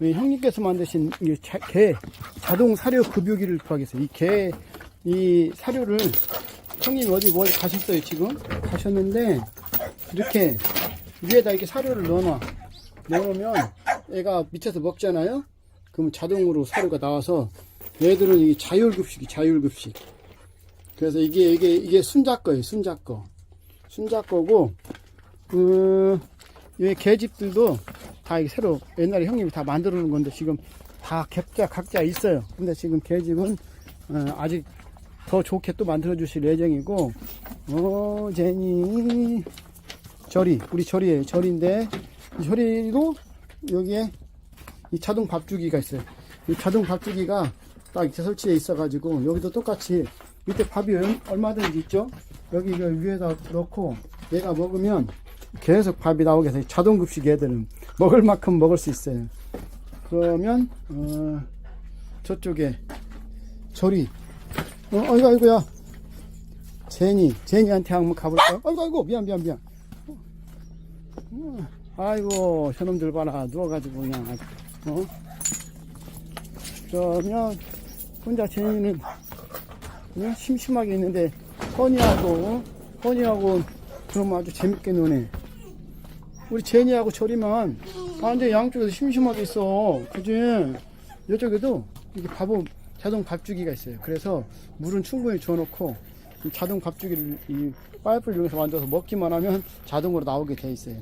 이 형님께서 만드신 개 자동 사료 급유기를 구하겠어요. 이 개 이 사료를 형님 어디 뭘 가셨어요 지금 가셨는데 이렇게 위에다 이렇게 사료를 넣어놔 넣으면 얘가 밑에서 먹잖아요. 그럼 자동으로 사료가 나와서 얘들은 이 자율급식이 자율급식. 그래서 이게 이게 이게 순자 거예요 순자 거 순자 거고 그, 이 개집들도 다 새로 옛날에 형님이 다 만들어 놓은 건데 지금 다 각자 각자 있어요. 근데 지금 개집은 어, 아직 더 좋게 또 만들어 주실 예정이고 어 제니 절이 우리 절이에요. 절인데 이 절이도 여기에 이 자동 밥주기가 있어요. 이 자동 밥주기가 딱 이렇게 설치되어 있어 가지고 여기도 똑같이 밑에 밥이 얼- 얼마든지 있죠. 여기 이거 위에다 넣고 얘가 먹으면 계속 밥이 나오게 해서 자동 급식 애들은 먹을 만큼 먹을 수 있어요. 그러면 어, 저쪽에 절이 어, 아이고 아이고야 제니 제니한테 한번 가볼까? 아이고 아이고 미안 미안 미안. 어, 아이고 저놈들 봐라 누워가지고 그냥 어 그러면 혼자 제니는 그냥 심심하게 있는데 허니하고 허니하고 그러면 아주 재밌게 노네 우리 제니하고 저리만 완전 양쪽에서 심심하게 있어. 그지? 이쪽에도 이게 밥은 자동 밥주기가 있어요. 그래서 물은 충분히 줘놓고 이 자동 밥주기를 이 파이프를 이용해서 만들어서 먹기만 하면 자동으로 나오게 돼 있어요